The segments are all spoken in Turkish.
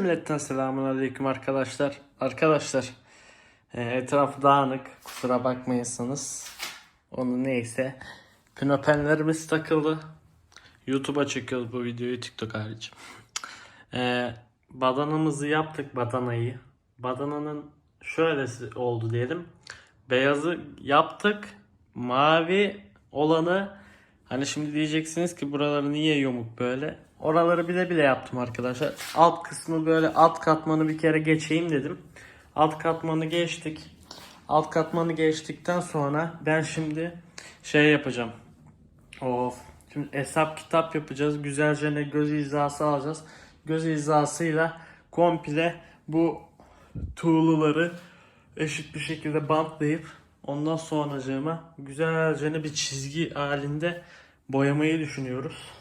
Milletten selamun aleyküm arkadaşlar. Arkadaşlar e, etrafı dağınık kusura bakmayasınız. Onu neyse. Pinopenlerimiz takıldı. YouTube'a çekiyoruz bu videoyu TikTok hariç. E, badanamızı yaptık badanayı. Badananın şöylesi oldu diyelim. Beyazı yaptık. Mavi olanı hani şimdi diyeceksiniz ki buraları niye yamuk böyle. Oraları bile bile yaptım arkadaşlar. Alt kısmı böyle alt katmanı bir kere geçeyim dedim. Alt katmanı geçtik. Alt katmanı geçtikten sonra ben şimdi şey yapacağım. Of. Şimdi hesap kitap yapacağız. Güzelce ne göz hizası alacağız. Göz hizasıyla komple bu tuğluları eşit bir şekilde bantlayıp ondan sonracığıma güzelce bir çizgi halinde boyamayı düşünüyoruz.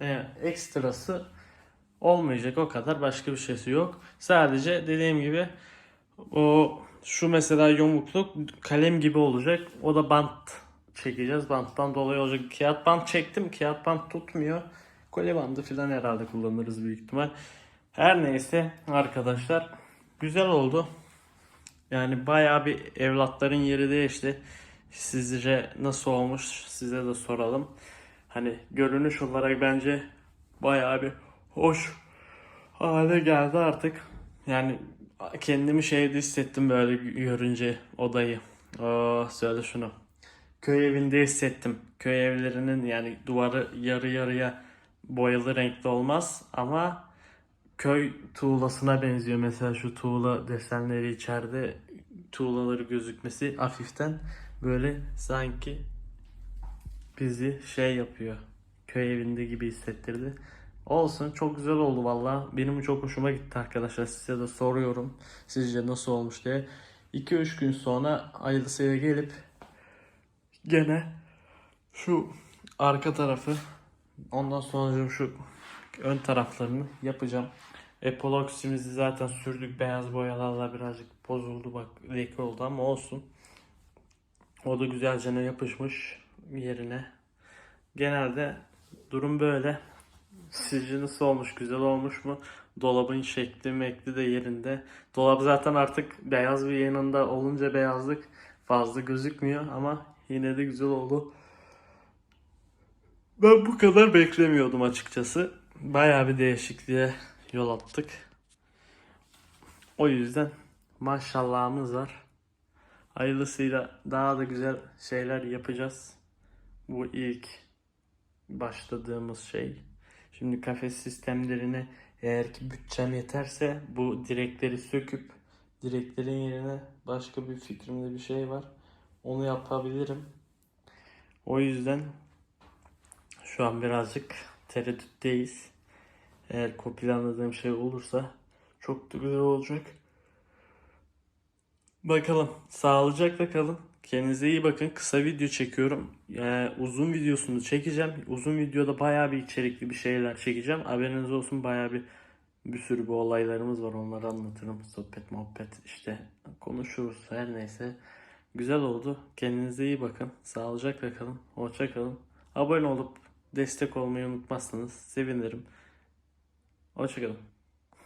Ee, ekstrası olmayacak o kadar başka bir şeysi yok. Sadece dediğim gibi o şu mesela yomukluk kalem gibi olacak. O da bant çekeceğiz. Banttan dolayı olacak. Kağıt bant çektim. Kağıt bant tutmuyor. Kole bandı falan herhalde kullanırız büyük ihtimal. Her neyse arkadaşlar güzel oldu. Yani bayağı bir evlatların yeri değişti. Sizce nasıl olmuş size de soralım. Hani görünüş olarak bence bayağı bir hoş hale geldi artık. Yani kendimi şeyde hissettim böyle görünce odayı. Aa, söyle şunu. Köy evinde hissettim. Köy evlerinin yani duvarı yarı yarıya boyalı renkli olmaz ama köy tuğlasına benziyor. Mesela şu tuğla desenleri içeride tuğlaları gözükmesi hafiften böyle sanki bizi şey yapıyor. Köy evinde gibi hissettirdi. Olsun çok güzel oldu valla. Benim çok hoşuma gitti arkadaşlar. Size de soruyorum. Sizce nasıl olmuş diye. 2-3 gün sonra hayırlısıyla gelip gene şu arka tarafı ondan sonra şu ön taraflarını yapacağım. Epoksimizi zaten sürdük beyaz boyalarla birazcık bozuldu bak leke oldu ama olsun. O da güzelce ne yapışmış yerine. Genelde durum böyle. Sizce nasıl olmuş? Güzel olmuş mu? Dolabın şekli mekli de yerinde. Dolap zaten artık beyaz bir yanında olunca beyazlık fazla gözükmüyor ama yine de güzel oldu. Ben bu kadar beklemiyordum açıkçası. Bayağı bir değişikliğe yol attık. O yüzden maşallahımız var. Hayırlısıyla daha da güzel şeyler yapacağız. Bu ilk başladığımız şey. Şimdi kafes sistemlerini eğer ki bütçem yeterse bu direkleri söküp direklerin yerine başka bir fikrimde bir şey var. Onu yapabilirim. O yüzden şu an birazcık tereddütteyiz. Eğer planladığım şey olursa çok da güzel olacak. Bakalım. Sağlıcakla kalın. Kendinize iyi bakın. Kısa video çekiyorum. Yani uzun videosunu çekeceğim. Uzun videoda bayağı bir içerikli bir şeyler çekeceğim. Haberiniz olsun bayağı bir bir sürü bu olaylarımız var. Onları anlatırım. Sohbet muhabbet işte konuşuruz. Her neyse. Güzel oldu. Kendinize iyi bakın. Sağlıcakla kalın. Hoşça kalın. Abone olup destek olmayı unutmazsanız sevinirim. Hoşçakalın.